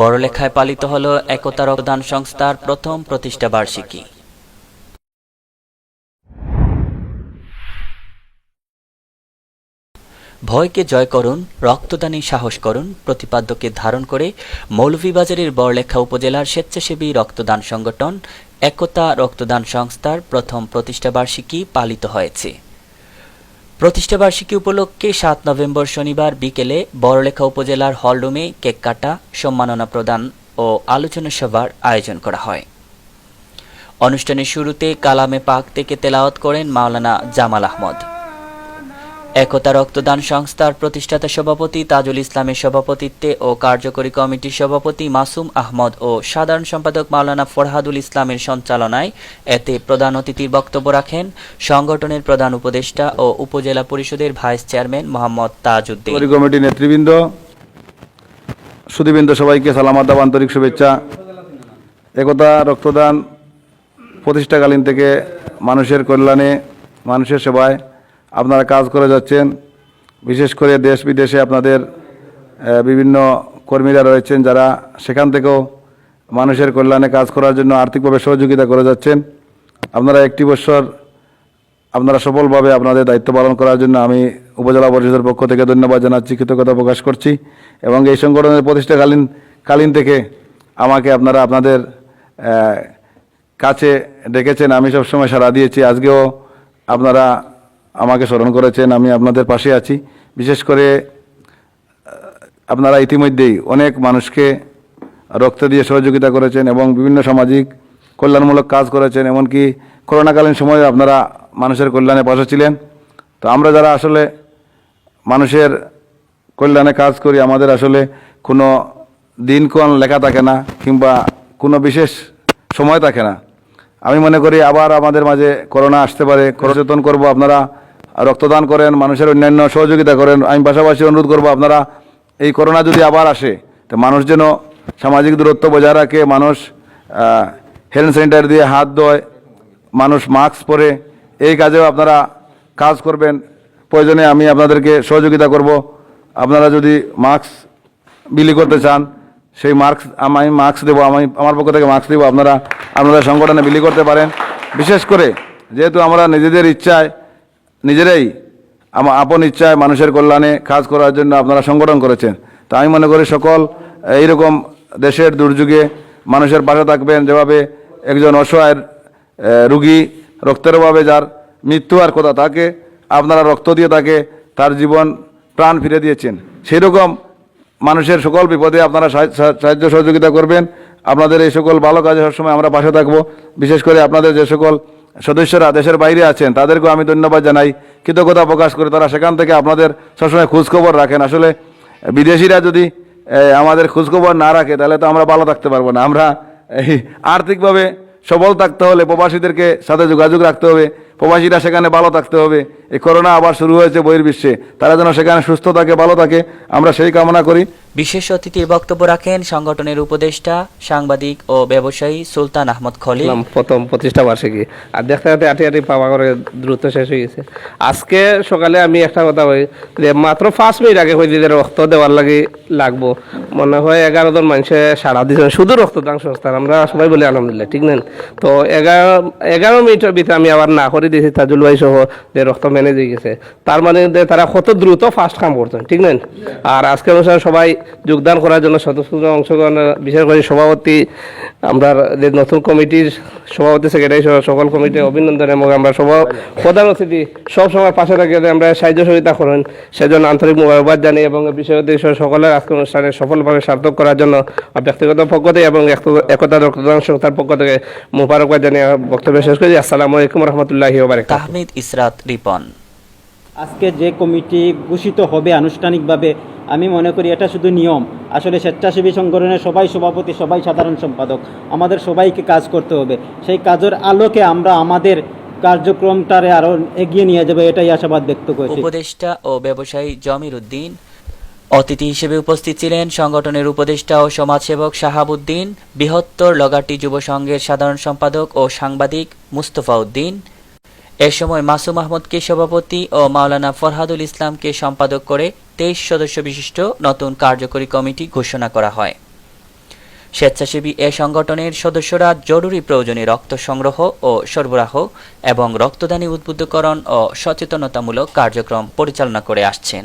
বড়লেখায় পালিত হল একতা রক্তদান সংস্থার প্রথম প্রতিষ্ঠা বার্ষিকী। ভয়কে জয় করুন, রক্তদানে সাহস করুন, প্রতিপাদ্যকে ধারণ করে মৌলভীবাজারের বড়লেখা উপজেলার স্বেচ্ছাসেবী রক্তদান সংগঠন একতা রক্তদান সংস্থার প্রথম প্রতিষ্ঠাবার্ষিকী পালিত হয়েছে। প্রতিষ্ঠাবার্ষিকী উপলক্ষে সাত নভেম্বর শনিবার বিকেলে বড়লেখা উপজেলার হলরুমে কেক কাটা, সম্মাননা প্রদান ও আলোচনা সভার আয়োজন করা হয়। অনুষ্ঠানের শুরুতে কালামে পাক থেকে তেলাওয়াত করেন মাওলানা জামাল আহমদ। একতা রক্তদান সংস্থার প্রতিষ্ঠাতা সভাপতি তাজুল ইসলামের সভাপতিত্বে ও কার্যকরী কমিটির সভাপতি মাসুম আহমদ ও সাধারণ সম্পাদক মাওলানা ফরহাদুল ইসলামের সঞ্চালনায় এতে প্রধান অতিথির বক্তব্য রাখেন সংগঠনের প্রধান উপদেষ্টা ও উপজেলা পরিষদের ভাইস চেয়ারম্যান মোহাম্মদ তাজউদ্দিন। কার্যকরী কমিটি নেতৃবৃন্দ সুদীবৃন্দ সবাইকে সালামাত ও আন্তরিক শুভেচ্ছা। একতা রক্তদান প্রতিষ্ঠাকালীন থেকে মানুষের কল্যাণে, মানুষের সেবায় আপনারা কাজ করে যাচ্ছেন। বিশেষ করে দেশ বিদেশে আপনাদের বিভিন্ন কর্মীরা রয়েছেন যারা সেখান থেকেও মানুষের কল্যাণে কাজ করার জন্য আর্থিকভাবে সহযোগিতা করে যাচ্ছেন। আপনারা একটি বছর আপনারা সফলভাবে আপনাদের দায়িত্ব পালন করার জন্য আমি উপজেলা পরিষদের পক্ষ থেকে ধন্যবাদ জানাচ্ছি, কৃতজ্ঞতা প্রকাশ করছি এবং এই সংগঠনের প্রতিষ্ঠাকালীন কালীন থেকে আমাকে আপনারা আপনাদের কাছে ডেকেছেন। আমি সবসময় সাড়া দিয়েছি। আজকেও আপনারা আমাকে স্মরণ করেছেন, আমি আপনাদের পাশে আছি। বিশেষ করে আপনারা ইতিমধ্যেই অনেক মানুষকে রক্ত দিয়ে সহযোগিতা করেছেন এবং বিভিন্ন সামাজিক কল্যাণমূলক কাজ করেছেন, এমনকি করোনাকালীন সময়ে আপনারা মানুষের কল্যাণে পাশে ছিলেন। তো আমরা যারা আসলে মানুষের কল্যাণে কাজ করি, আমাদের আসলে কোনো দিনক্ষণ লেখা থাকে না কিংবা কোনো বিশেষ সময় থাকে না। আমি মনে করি আবার আমাদের মাঝে করোনা আসতে পারে। সচেতন করব আপনারা। রক্তদান করেন, মানুষের অন্যান্য সহযোগিতা করেন। আমি পাশাপাশি অনুরোধ করব, আপনারা এই করোনা যদি আবার আসে, তো মানুষ যেন সামাজিক দূরত্ব বজায় রাখে, মানুষ হ্যান্ড স্যানিটাইজার দিয়ে হাত ধোয়, মানুষ মাস্ক পরে। এই কাজেও আপনারা কাজ করবেন। প্রয়োজনে আমি আপনাদেরকে সহযোগিতা করব। আপনারা যদি মাস্ক বিলি করতে চান, সেই মাস্ক আমি মাস্ক দেবো, আমি আমার পক্ষ থেকে মাস্ক দেবো। আপনারা আপনাদের সংগঠনে বিলি করতে পারেন। বিশেষ করে, যেহেতু আমরা নিজেদের ইচ্ছায় নিজেরাই আপন ইচ্ছায় মানুষের কল্যাণে কাজ করার জন্য আপনারা সংগঠন করেছেন। তা আমি মনে করি সকল এইরকম দেশের দুর্যোগে মানুষের পাশে থাকবেন, যেভাবে একজন অসহায়ের রুগী রক্তের অভাবে যার মৃত্যু আর কথা তাকে, আপনারা রক্ত দিয়ে তাকে তার জীবন, প্রাণ ফিরে দিয়েছেন। সেই রকম মানুষের সকল বিপদে আপনারা সাহায্য সহযোগিতা করবেন। আপনাদের এই সকল ভালো কাজে সবসময় আমরা পাশে থাকব। বিশেষ করে আপনাদের যে সকল সদস্যরা দেশের বাইরে আছেন, তাদেরকেও আমি ধন্যবাদ জানাই। কৃতজ্ঞতা প্রকাশ করে তারা সেখান থেকে আপনাদের সবসময় খোঁজখবর রাখেন। আসলে বিদেশিরা যদি আমাদের খোঁজখবর না রাখে, তাহলে তো আমরা ভালো থাকতে পারব না। আমরা আর্থিকভাবে সবল থাকতে হলে প্রবাসীদেরকে সাথে যোগাযোগ রাখতে হবে। প্রবাসীরা সেখানে ভালো থাকতে হবে। এই করোনা আবার শুরু হয়েছে বহির্বিশ্বে। তারা যেন সেখানে সুস্থ থাকে, ভালো থাকে, আমরা সেই কামনা করি। বিশেষ অতিথির বক্তব্য রাখেন সংগঠনের উপদেষ্টা, সাংবাদিক ও ব্যবসায়ী সুলতান আহমদ খলিল। প্রথম প্রতিষ্ঠা বার্ষিকী। আর দেখতে দেখতে আটি আটি পাওয়া করে দ্রুত শেষ হয়ে গেছে। আজকে সকালে আমি একটা কথা বলি যে মাত্র পাঁচ মিনিট আগে যে রক্ত দেওয়ার লাগে লাগবো। মনে হয় এগারো জন মানুষে সারা দিয়েছেন শুধু রক্তদান সংস্থান আমরা সবাই বলি আলহামদুলিল্লাহ, ঠিক নেন? তো এগারো এগারো মিনিটের ভিতরে আমি আবার না করে দিয়েছি, তাজুল ভাই সহ যে রক্ত ম্যানেজ হয়ে গেছে। তার মানে তারা কত দ্রুত ফাস্ট কাম করছেন, ঠিক নেন? আর আজকে অনুষ্ঠানে সবাই যোগদান করার জন্য সদস্যরা অংশগ্রহণ বিশেষ করে সভাপতি আমরা যে নতুন কমিটির সভাপতি সেক্রেটারি সহ সকল কমিটি অভিনন্দন এবং আমরা সভা প্রধান অতিথি সব সময় পাশে থাকি আমরা সাহায্য সহযোগিতা করেন। সেজন্য আন্তরিক মোবারকবাদ জানি এবং বিষয় অতিথি সহ সকলের আজকের অনুষ্ঠানে সফলভাবে সার্থক করার জন্য ব্যক্তিগত পক্ষ থেকে এবং এক- একতা রক্তদান সংস্থার পক্ষ থেকে মোবারকবাদ জানিয়ে বক্তব্য শেষ করি। আসসালামু আলাইকুম রহমতুল্লাহি তাহমিদ ইসরাত রিপন। আজকে যে কমিটি ঘোষিত হবে আনুষ্ঠানিকভাবে আমি মনে করি এটা শুধু নিয়ম। আসলে স্বেচ্ছাসেবী সংগঠনের সবাই সভাপতি, সবাই সাধারণ সম্পাদক। আমাদের সবাইকে কাজ করতে হবে। সেই কাজের আলোকে আমরা আমাদের কার্যক্রমটারে আরও এগিয়ে নিয়ে যাবে, এটাই আশাবাদ ব্যক্ত করছি। উপদেষ্টা ও ব্যবসায়ী জমির উদ্দিন। অতিথি হিসেবে উপস্থিত ছিলেন সংগঠনের উপদেষ্টা ও সমাজসেবক শাহাবুদ্দিন, বৃহত্তর লগাটি যুব সংঘের সাধারণ সম্পাদক ও সাংবাদিক মুস্তফা উদ্দিন। এ সময় মাসুম আহমদকে সভাপতি ও মাওলানা ফরহাদুল ইসলামকে সম্পাদক করে তেইশ সদস্য বিশিষ্ট নতুন কার্যকরী কমিটি ঘোষণা করা হয়। স্বেচ্ছাসেবী এ সংগঠনের সদস্যরা জরুরি প্রয়োজনে রক্ত সংগ্রহ ও সরবরাহ এবং রক্তদানী উদ্বুদ্ধকরণ ও সচেতনতামূলক কার্যক্রম পরিচালনা করে আসছেন।